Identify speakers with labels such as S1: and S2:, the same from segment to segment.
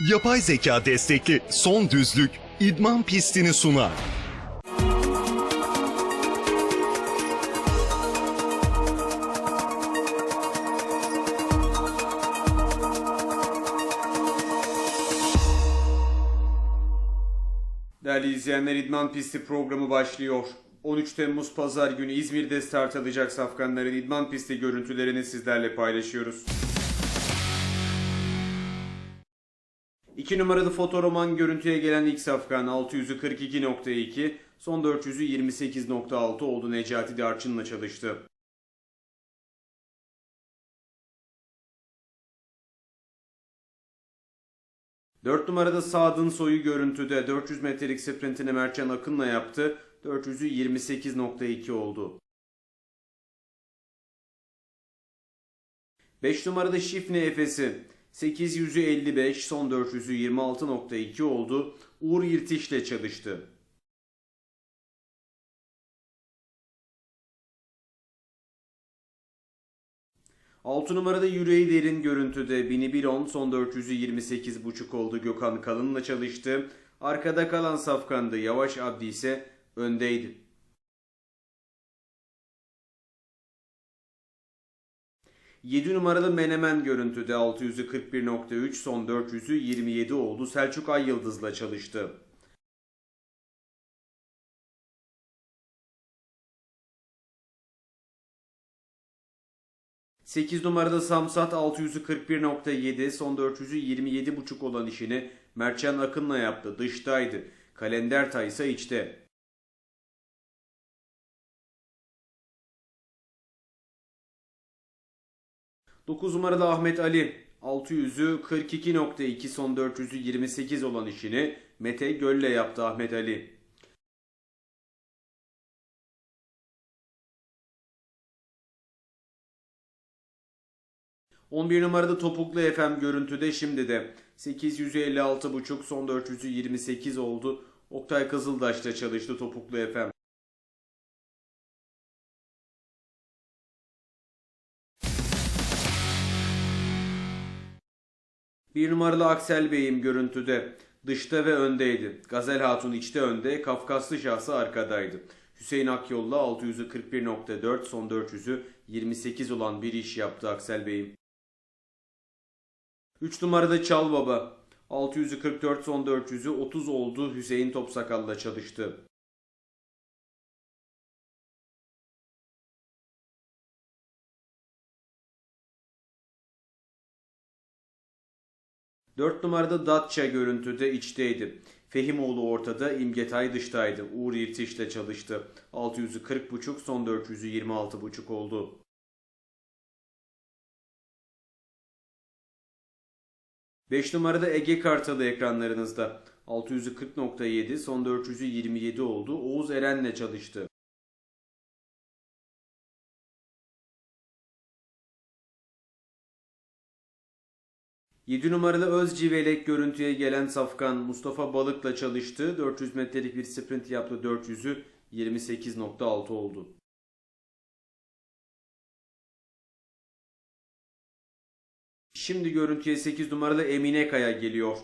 S1: Yapay zeka destekli son düzlük idman pistini sunar.
S2: Değerli izleyenler İdman Pisti programı başlıyor. 13 Temmuz Pazar günü İzmir'de start alacak safkanların İdman Pisti görüntülerini sizlerle paylaşıyoruz. 2 numaralı fotoroman görüntüye gelen ilk safkan 600'ü 42.2, son 400'ü 28.6 oldu Necati Darçın'la çalıştı. Dört numarada Sadın Soy'u görüntüde 400 metrelik sprintini Mertcan Akın'la yaptı. 400'ü 28.2 oldu. 5 numarada Şifne Efes'i 800'ü 55, son 400'ü 26.2 oldu. Uğur İrtiş'le çalıştı. Altı numarada yüreği derin görüntüde Bini Bilon son 400'ü 28.5 oldu. Gökhan Kalın'la çalıştı. Arkada kalan Safkan'dı. Yavaş Abdi ise öndeydi. Yedi numaralı Menemen görüntüde 600'ü 41.3 son 400'ü 27 oldu. Selçuk Ay Yıldız'la çalıştı. 8 numarada Samsat 600'ü 41.7, son 400'ü 27.5 olan işini Mertcan Akın'la yaptı. Dıştaydı. Kalender Tay ise içte. Dokuz numaralı Ahmet Ali 600'ü 42.2 son 400'ü 28 olan işini Mete Göl'le yaptı Ahmet Ali. 11 numarada topuklu FM görüntüde şimdi de 856.5 son 400'ü 28 oldu. Oktay Kızıldaş'ta çalıştı topuklu FM. Bir numaralı Aksel Bey'im görüntüde. Dışta ve öndeydi. Gazel Hatun içte önde, Kafkaslı şahsı arkadaydı. Hüseyin Akyol'la 600'ü 41.4, son 400'ü 28 olan bir iş yaptı Aksel Bey'im. 3 numarada Çal Baba. 600'ü 44 son 400'ü 30 oldu Hüseyin Topsakal'la çalıştı. Dört numarada Datça görüntüde içteydi. Fehimoğlu ortada, İmgetay dıştaydı. Uğur İrtiş'le çalıştı. 600'ü 40.5 son 400'ü 26.5 oldu. 5 numarada Ege Kartalı ekranlarınızda. 600'ü 40.7, son 400'ü 27 oldu. Oğuz Eren'le çalıştı. Yedi numaralı Özcivelek görüntüye gelen Safkan Mustafa Balık'la çalıştı. 400 metrelik bir sprint yaptı. 400'ü 28.6 oldu. Şimdi görüntüye 8 numaralı Emine Kaya geliyor.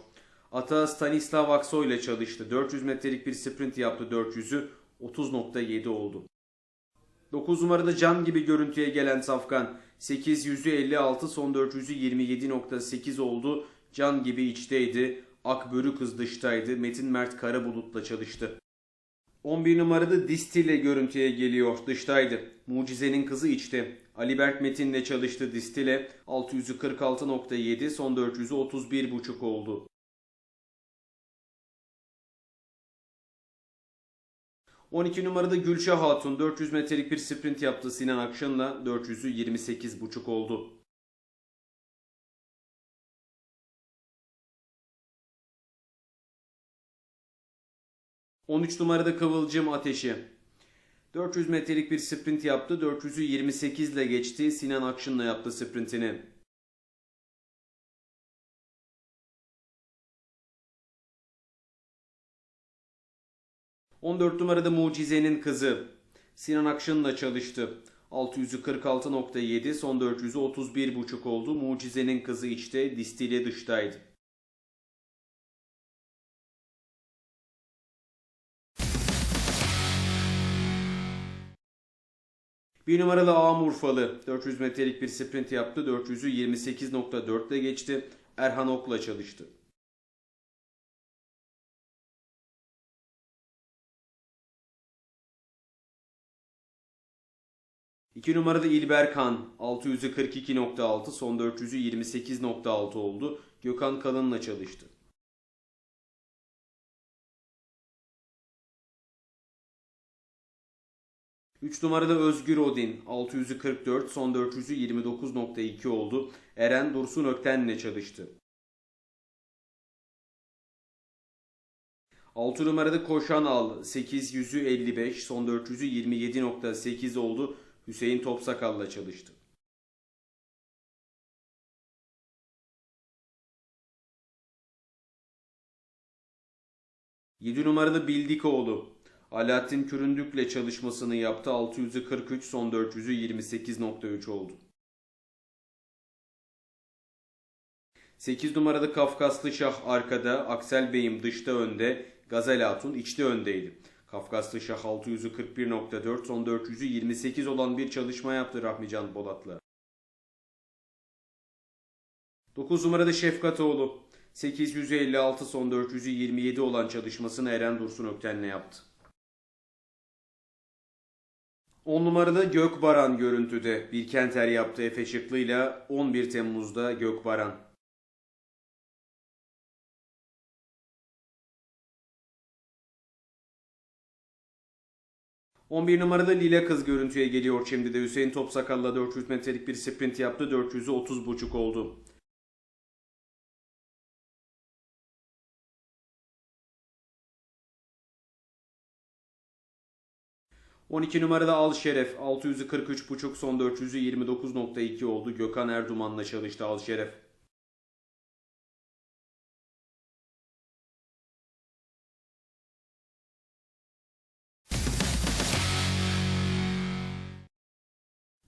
S2: Ata Stanislav Aksoy ile çalıştı. 400 metrelik bir sprint yaptı 400'ü 30.7 oldu. 9 numarada Can gibi görüntüye gelen Safkan 800'ü 56 son 400'ü 27.8 oldu. Can gibi içteydi. Akbörü kız dıştaydı. Metin Mert Karabulut'la çalıştı. 11 numarada Distile görüntüye geliyor. Dıştaydı. Mucizenin kızı içti. Ali Berk Metin'le çalıştı Distile. 600'ü 46.7 son 400'ü 31.5 oldu. ...12 numarada Gülşah Hatun 400 metrelik bir sprint yaptı Sinan Akşan'la 400'ü 28.5 oldu. 13 numarada Kıvılcım Ateşi. 400 metrelik bir sprint yaptı. 400'ü 28 ile geçti. Sinan Akşın'la yaptı sprintini. 14 numarada Mucize'nin kızı. Sinan Akşın'la çalıştı. 646.7 son 400'ü 31.5 oldu. Mucize'nin kızı içte, distile dıştaydı. Bir numaralı Ağam Urfalı 400 metrelik bir sprint yaptı. 400'ü 28.4 ile geçti. Erhan Ok'la çalıştı. İki numarada İlber Kan 600'ü 42.6 son 400'ü 28.6 oldu. Gökhan Kalın'la çalıştı. Üç numarada Özgür Odin 600'ü 44 son 400'ü 29.2 oldu. Eren Dursun Ökten'le çalıştı. 6 numarada Koşan Al 800'ü 55 son 400'ü 27.8 oldu. Hüseyin Topsakal'la çalıştı. Yedi numaralı Bildikoğlu. Alaaddin Küründük'le çalışmasını yaptı. 600'ü 43 son 400'ü 28.3 oldu. 8 numaralı Kafkaslı Şah arkada, Aksel Bey'im dışta önde, Gazel Hatun içte öndeydi. Kafkaslı Şah 600'ü 41.4 son 400'ü 28 olan bir çalışma yaptı Rahmican Polat'la. 9 numarada Şefkatoğlu 856 son 400'ü 27 olan çalışmasını Eren Dursun Ökten'le yaptı. 10 numarada Gökbaran görüntüde. Bilkenter yaptı Efe Şıklı'yla 11 Temmuz'da Gökbaran. ...11 numarada Lila Kız görüntüye geliyor şimdi de Hüseyin Topsakal'la 400 metrelik bir sprint yaptı. 400'ü 30.5 oldu. ...12 numarada Al Şeref... ...600'ü 43.5 son 400'ü 29.2 oldu. Gökhan Erduman'la çalıştı Al Şeref.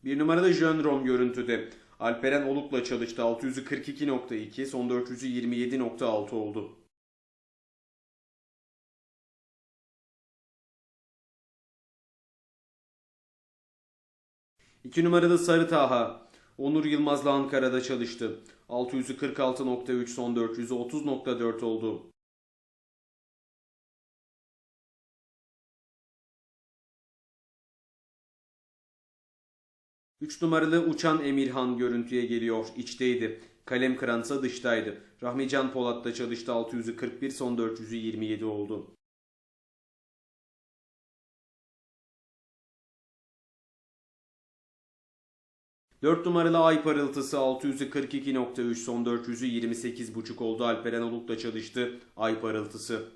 S2: Bir numarada Jön Rom görüntüde. Alperen Oluk'la çalıştı. 600'ü 42.2, son 400'ü 27.6 oldu. İki numarada Sarı Taha. Onur Yılmaz'la Ankara'da çalıştı. 600'ü 46.3, son 400'ü 30.4 oldu. Üç numaralı Uçan Emirhan görüntüye geliyor. İçteydi. Kalem Kıransa dıştaydı. Rahmican Polat'ta çalıştı. 600'ü 41, son 400'ü 27 oldu. Dört numaralı Ay Parıltısı 600'ü 42.3 son 400'ü 28.5 oldu. Alperen Oluk'la çalıştı. Ay Parıltısı.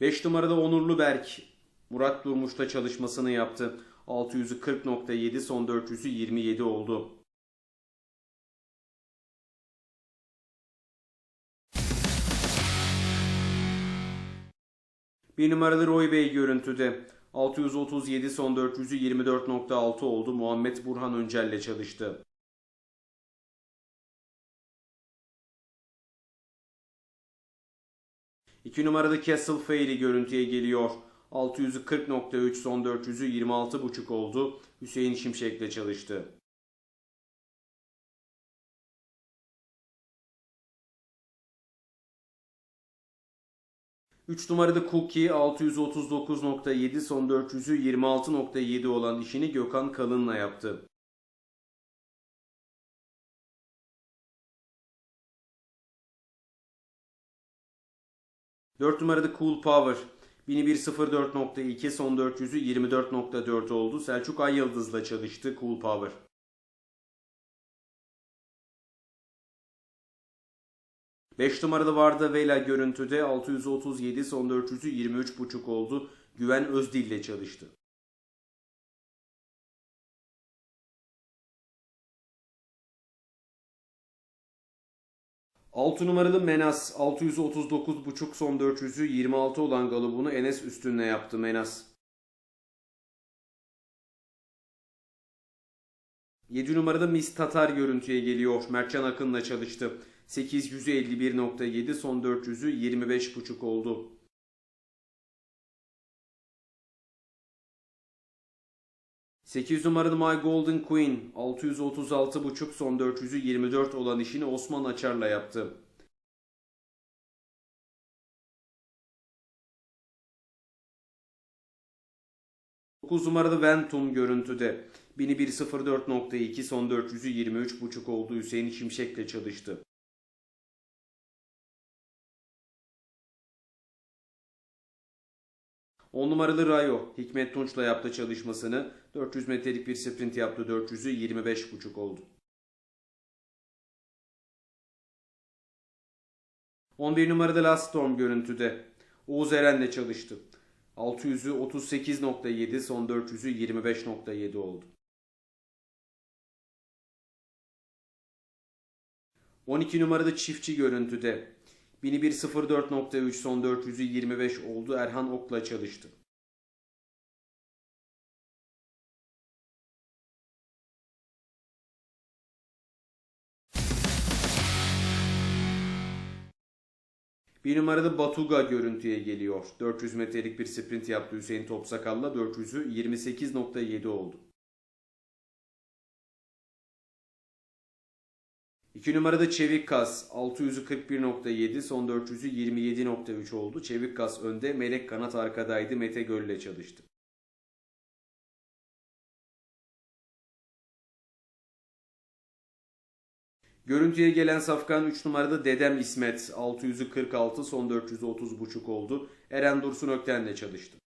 S2: Beş numarada Onurlu Berk Murat Durmuş'ta çalışmasını yaptı. 600'ü 40.7 son 400'ü 27 oldu. Bir numaralı Roy Bey görüntüde. 637 son 400'ü 24.6 oldu. Muhammed Burhan Öncel'le çalıştı. İki numaralı Castle Fairy görüntüye geliyor. 600'ü 40.3 son 400'ü 26.5 oldu. Hüseyin Şimşek'le çalıştı. Üç numarada Cookie 639.7 son 400'ü 26.7 olan işini Gökhan Kalın'la yaptı. Dört numarada Cool Power 1104.2 son 400'ü 24.4 oldu. Selçuk Ay Yıldız'la çalıştı Cool Power. Beş numarada Varda Vela görüntüde 637 son 400'ü 23.5 oldu. Güven Özdil ile çalıştı. Altı numaralı Menas 639.5 son 400'ü 26 olan galibunu Enes üstünle yaptı Menas. 7 numarada Miss Tatar görüntüye geliyor. Mertcan Akın'la çalıştı. 851.7 son 400'ü 25.5 oldu. Sekiz numaralı My Golden Queen 636.5 son 400'ü 24 olan işini Osman Açar'la yaptı. 9 numaralı Ventum görüntüde. 1104.2 son 400'ü 23.5 oldu Hüseyin Şimşek'le çalıştı. On numaralı Rayo Hikmet Tunç'la yaptı çalışmasını. 400 metrelik bir sprint yaptı 400'ü 25.5 oldu. 11 numarada Last Storm görüntüde. Oğuz Eren'le çalıştı. 600'ü 38.7 son 400'ü 25.7 oldu. 12 numarada çiftçi görüntüde. 1104.3 son 400'ü 25 oldu. Erhan Ok'la çalıştı. Bir numaralı Batuga görüntüye geliyor. 400 metrelik bir sprint yaptı Hüseyin Topsakal'la 400'ü 28.7 oldu. 2 numarada Çevik Kas 600'ü 41.7 son 400'ü 27.3 oldu. Çevik Kas önde Melek Kanat arkadaydı Mete Göl'le çalıştı. Görüntüye gelen safkan 3 numarada Dedem İsmet 600'ü 46 son 400'ü 30.5 oldu. Eren Dursun Ökten'le çalıştı.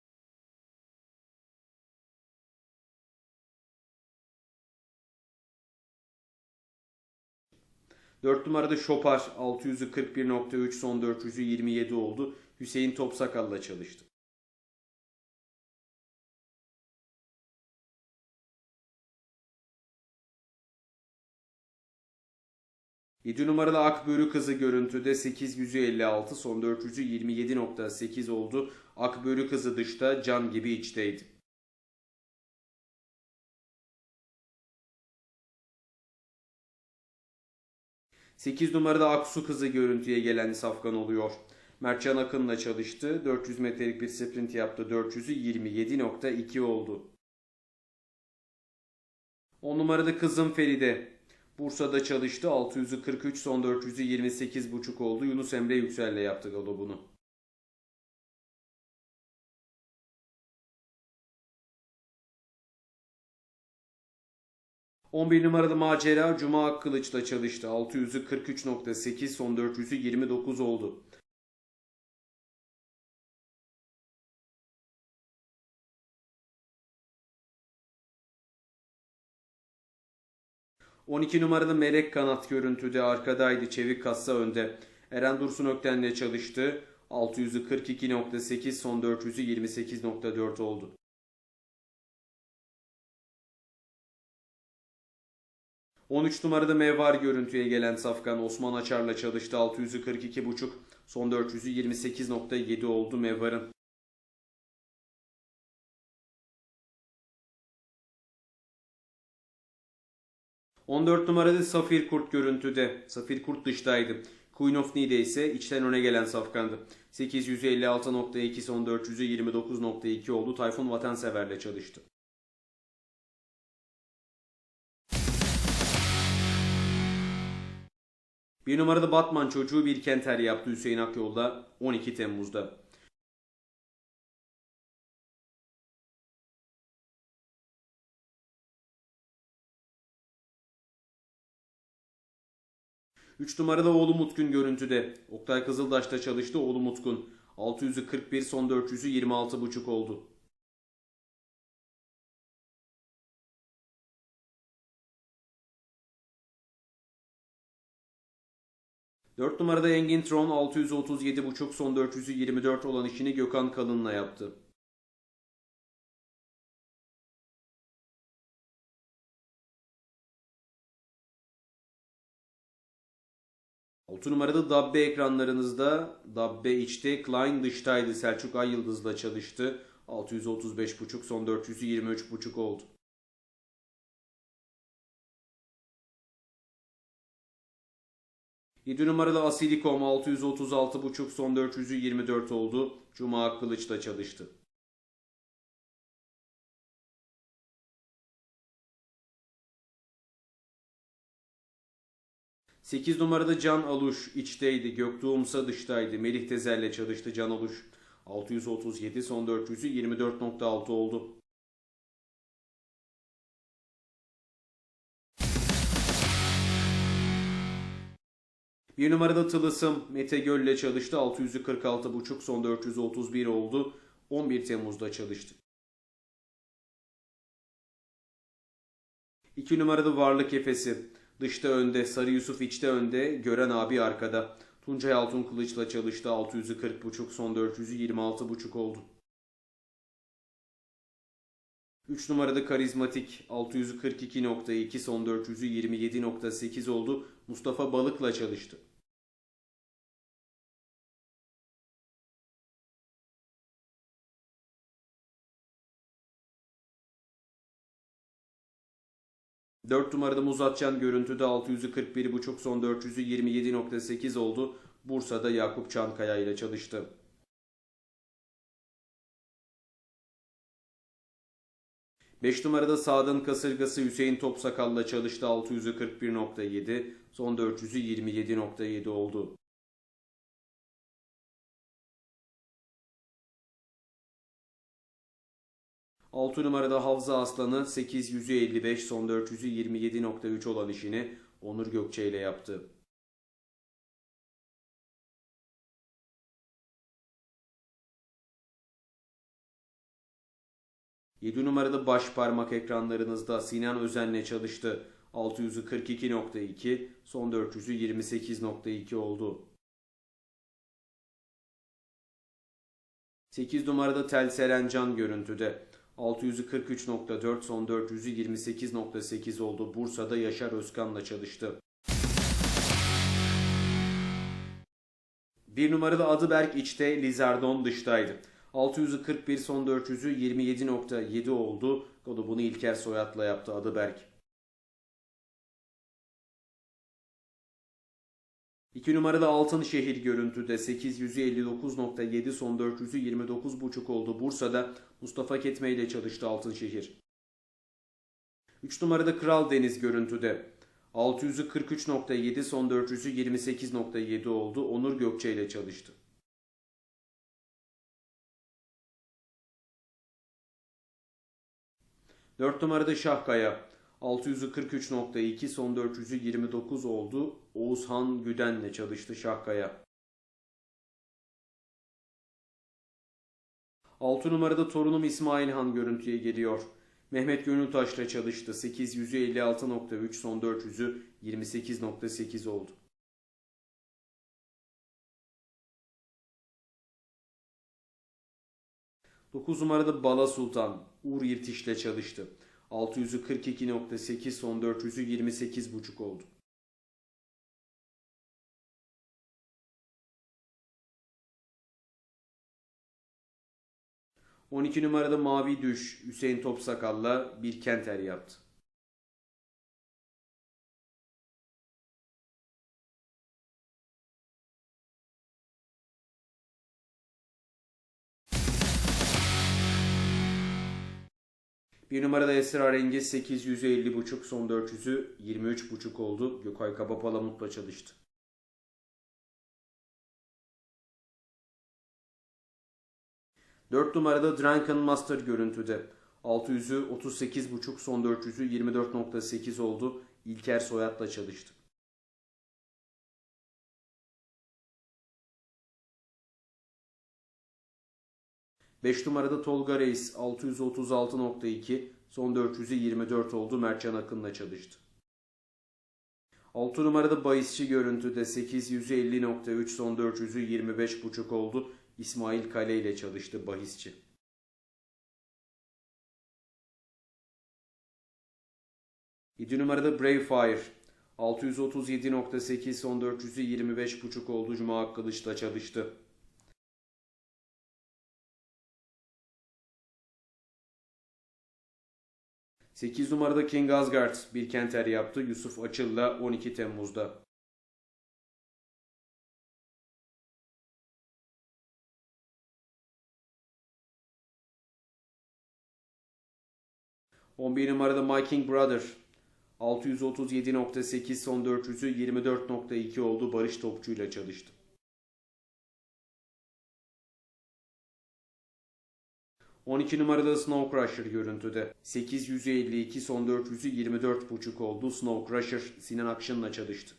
S2: Dört numarada Şopar 600'ü 41.3 son 400'ü 27 oldu. Hüseyin Topsakal'la çalıştı. Yedi numaralı Akbörü kızı görüntüde 856 son 400'ü 27.8 oldu. Akbörü kızı dışta can gibi içteydi. Sekiz numarada Aksu kızı görüntüye gelen safkan oluyor. Mertcan Akın'la çalıştı. 400 metrelik bir sprint yaptı. 400'ü 27.2 oldu. 10 numarada kızım Feride. Bursa'da çalıştı. 600'ü 43 son 400'ü 28.5 oldu. Yunus Emre Yüksel'le yaptı galobunu. ...11 numaralı macera Cuma Akkılıç'la çalıştı. 600'ü 43.8 son 400'ü 29 oldu. ...12 numaralı Melek Kanat görüntüde arkadaydı. Çevik kassa önde. Eren Dursun Ökten'le çalıştı. 600'ü 42.8 son 400'ü 28.4 oldu. ...13 numarada Mevvar görüntüye gelen Safkan Osman Açar'la çalıştı. 600'ü 42.5 son 400'ü 28.7 oldu Mevvar'ın. ...14 numarada Safir Kurt görüntüde. Safir Kurt dıştaydı. Queen of Nide ise içten öne gelen safkandı. 856.2 son 400'ü 29.2 oldu. Tayfun Vatansever'le çalıştı. Bir numarada Batman çocuğu bir kenter yaptı Hüseyin Akyol'da 12 Temmuz'da. Üç numarada oğlu Mutkun görüntüde. Oktay Kızıldaş'ta çalıştı oğlu Mutkun. 600'ü 41 son 400'ü 26.5 oldu. Dört numarada Engin Tron 637.5 son 400'ü 24 olan işini Gökhan Kalın'la yaptı. Altı numarada Dabbe ekranlarınızda Dabbe içte Klein dıştaydı Selçuk Ay Yıldız'la çalıştı. 635.5 son 400'ü 23.5 oldu. 7 numarada Asilikom 636.5 son 400'ü 24 oldu. Cuma Kılıç'la çalıştı. Sekiz numarada Can Aluş içteydi. Göktuğumsa dıştaydı. Melih Tezer'le çalıştı Can Aluş. 637 son 400'ü 24.6 oldu. Bir numarada Tılısım Mete Göl'le çalıştı. 646.5 son 431 oldu. 11 Temmuz'da çalıştı. 2 numarada Varlık Efesi. Dışta önde, Sarı Yusuf içte önde, Gören abi arkada. Tuncay Altun Kılıç'la çalıştı. 640.5 son 400'ü 26.5 oldu. 3 numarada Karizmatik 642.2 son 400'ü 27.8 oldu. Mustafa Balık'la çalıştı. Dört numarada Muzatcan görüntüde 641.5 son 400'ü 27.8 oldu. Bursa'da Yakup Çankaya ile çalıştı. Beş numarada Sadın kasırgası Hüseyin Topsakal'la çalıştı 641.7 son 400'ü 27.7 oldu. Altı numarada Havza Aslanı 855 son 400'ü 27.3 olan işini Onur Gökçe ile yaptı. Yedi numarada baş parmak ekranlarınızda Sinan Özen'le çalıştı. 600'ü 42.2 son 400'ü 28.2 oldu. 8 numarada Tel Serencan görüntüde. 643.4 son 400'ü 28.8 oldu. Bursa'da Yaşar Özkan'la çalıştı. Bir numarada Adıberk içte, Lizardon dıştaydı. 641 son 400'ü 27.7 oldu. O da bunu İlker Soyat'la yaptı Adıberk. 2 numarada Altınşehir görüntüde 859.7 son 400'ü 29.5 oldu. Bursa'da Mustafa Ketme ile çalıştı Altınşehir. 3 numarada Kral Deniz görüntüde 600'ü 43.7 son 400'ü 28.7 oldu. Onur Gökçe ile çalıştı. Dört numarada Şahkaya 600'ü 43.2 son 400'ü 29 oldu. Oğuzhan Güden'le çalıştı Şahkaya. 6 numarada torunum İsmail Han görüntüye geliyor. Mehmet Gönültaş'la çalıştı. 856.3 son 400'ü 28.8 oldu. Dokuz numarada Bala Sultan Uğur İrtiş'le çalıştı. 600'ü 42.8 son 400'ü 28.5 oldu. On iki numarada Mavi Düş Hüseyin Topsakal'la bir kenter yaptı. Bir numarada Esrarengiz 850.5 son 400'ü 23.5 oldu. Gökay Kaba Palamut'la çalıştı. Dört numarada Drunken Master görüntüde. 600'ü 38.5 son 400'ü 24.8 oldu. İlker Soyat'la çalıştı. Beş numarada Tolga Reis 636.2 son 400'ü 24 oldu. Mertcan Akın'la çalıştı. 6 numarada bahisçi görüntüde 850.3 son 400'ü 25.5 oldu. İsmail Kale ile çalıştı bahisçi. Yedi numarada Brave Fire 637.8 son 400'ü 25.5 oldu. Cuma Kılıç'la çalıştı. 8 numarada King Asgard bir kenter yaptı Yusuf Açıl'la 12 Temmuz'da. On bir numarada My King Brother 637.8 son 400'ü 24.2 oldu Barış Topçu ile çalıştı. ...12 numarada Snow Crusher görüntüde. 852 son 400'ü 24.5 oldu. Snow Crusher Sinan Akşın'la çalıştı.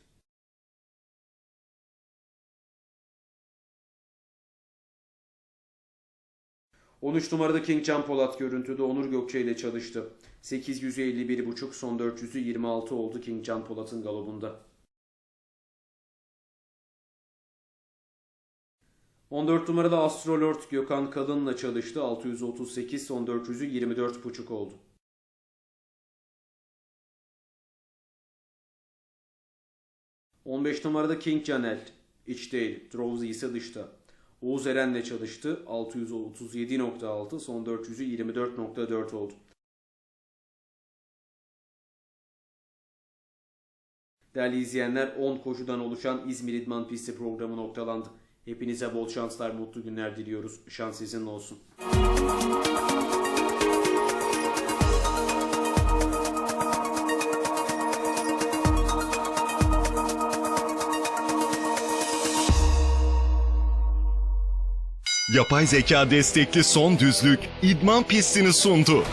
S2: ...13 numarada King Can Polat görüntüde Onur Gökçe ile çalıştı. 851.5 son 400'ü 26 oldu King Can Polat'ın galobunda. 14 numarada Astrolord Gökhan Kalın'la çalıştı. 638 son 400'ü 24.5 oldu. ...15 numarada King Canel, iç değil, Drowsy ise dışta. Oğuz Eren'le çalıştı. 637.6 son 400'ü 24.4 oldu. Değerli izleyenler 10 koşudan oluşan İzmir İdman Pisti programı noktalandı. Hepinize bol şanslar, mutlu günler diliyoruz. Şans sizinle olsun.
S1: Yapay zeka destekli son düzlük idman pistini sundu.